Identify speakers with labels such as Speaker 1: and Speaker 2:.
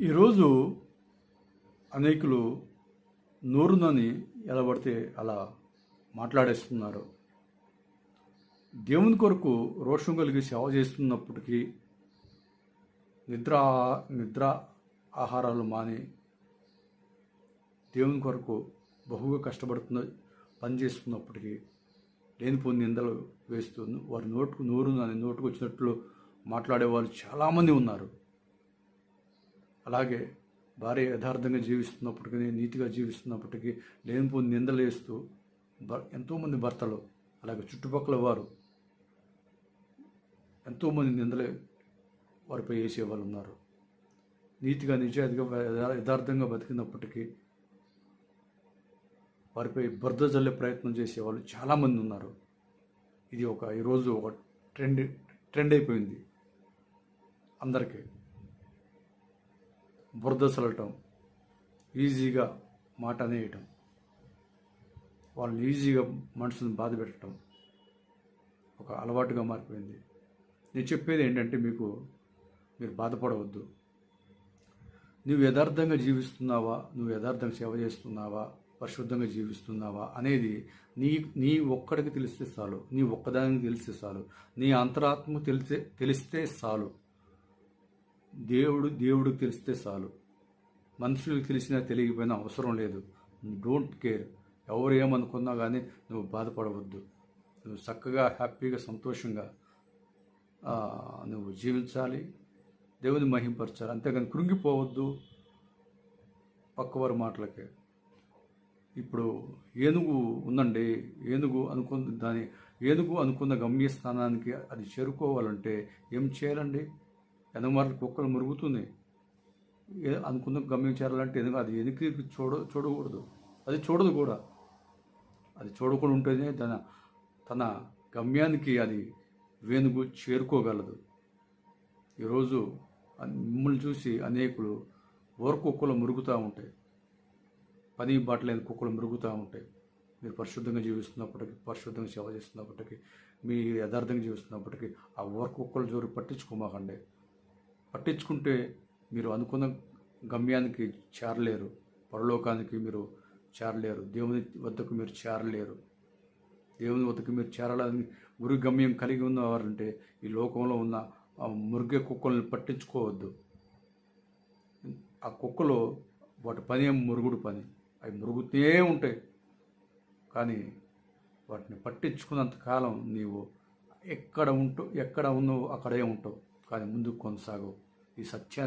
Speaker 1: ఈరోజు అనేకులు నోరునని ఎలా పడితే అలా మాట్లాడేస్తున్నారు. దేవుని కొరకు రోషం కలిగి సేవ చేస్తున్నప్పటికీ నిద్ర నిద్ర ఆహారాలు మాని దేవుని కొరకు బహుగా కష్టపడుతున్న పని చేస్తున్నప్పటికీ లేనిపోని నిందలు వేస్తూ వారి నోటుకు నోరు అని నోటుకు వచ్చినట్లు మాట్లాడే వాళ్ళు చాలామంది ఉన్నారు. అలాగే భార్య యథార్థంగా జీవిస్తున్నప్పటికీ నీతిగా జీవిస్తున్నప్పటికీ లేనిపోని నిందలేస్తూ ఎంతోమంది భర్తలు అలాగే చుట్టుపక్కల వారు ఎంతోమంది నిందలే వారిపై వేసే వాళ్ళు ఉన్నారు. నీతిగా నిజాయితీగా యథార్థంగా బతికినప్పటికీ వారిపై బురద జల్లే ప్రయత్నం చేసేవాళ్ళు చాలామంది ఉన్నారు. ఇది ఒక ఈరోజు ఒక ట్రెండ్ ట్రెండ్ అయిపోయింది అందరికీ. బురద చల్లటం ఈజీగా మాట అనేయటం వాళ్ళని ఈజీగా మనసుని బాధ పెట్టడం ఒక అలవాటుగా మారిపోయింది. నేను చెప్పేది ఏంటంటే మీకు మీరు బాధపడవద్దు. నువ్వు యథార్థంగా జీవిస్తున్నావా నువ్వు యథార్థంగా సేవ చేస్తున్నావా పరిశుద్ధంగా జీవిస్తున్నావా అనేది నీ నీ ఒక్కడికి తెలిస్తే చాలు. నీ ఒక్కదానికి తెలిస్తే చాలు. నీ అంతరాత్మ తెలిస్తే తెలిస్తే చాలు. దేవుడు దేవుడికి తెలిస్తే చాలు. మనుషులకు తెలిసినా తెలియకపోయినా అవసరం లేదు. డోంట్ కేర్ ఎవరు ఏమనుకున్నా కానీ నువ్వు బాధపడవద్దు. నువ్వు చక్కగా హ్యాపీగా సంతోషంగా నువ్వు జీవించాలి. దేవుని మహింపరచాలి. అంతేగాని కృంగిపోవద్దు. పక్కవారి మాటలకి. ఇప్పుడు ఏనుగు ఉందండి. ఏనుగు అనుకున్న దాని ఏనుగు అనుకున్న గమ్యస్థానానికి అది చేరుకోవాలంటే ఏం చేయాలండి? ఎనమార్లు కుక్కలు మురుగుతుంది అనుకున్న గమ్యం చేరాలంటే ఎందుకు? అది ఎనికి చూడ చూడకూడదు? అది చూడదు కూడా. అది చూడకుండా ఉంటేనే తన తన గమ్యానికి అది వేణుగు చేరుకోగలదు. ఈరోజు మిమ్మల్ని చూసి అనేకులు ఓర కుక్కలు మురుగుతూ ఉంటాయి. పని బాటలేని కుక్కలు మురుగుతూ ఉంటాయి. మీరు పరిశుద్ధంగా జీవిస్తున్నప్పటికీ పరిశుద్ధంగా సేవ చేస్తున్నప్పటికీ మీ యథార్థంగా జీవిస్తున్నప్పటికీ ఆ ఓర కుక్కల జోరు పట్టించుకోమాకండి. పట్టించుకుంటే మీరు అనుకున్న గమ్యానికి చేరలేరు. పరలోకానికి మీరు చేరలేరు. దేవుని వద్దకు మీరు చేరలేరు. దేవుని వద్దకు మీరు చేరాలని గురి గమ్యం కలిగి ఉన్నవారంటే ఈ లోకంలో ఉన్న మురిగే కుక్కల్ని పట్టించుకోవద్దు. ఆ కుక్కలో వాటి పని ఏం? మురుగుడు పని. అవి మురుగుతూనే ఉంటాయి. కానీ వాటిని పట్టించుకున్నంత కాలం నీవు ఎక్కడ ఉంటూ ఎక్కడ ఉన్నావు అక్కడే ఉంటావు. కానీ ముందుకు కొనసాగు. ఈ సత్యాన్ని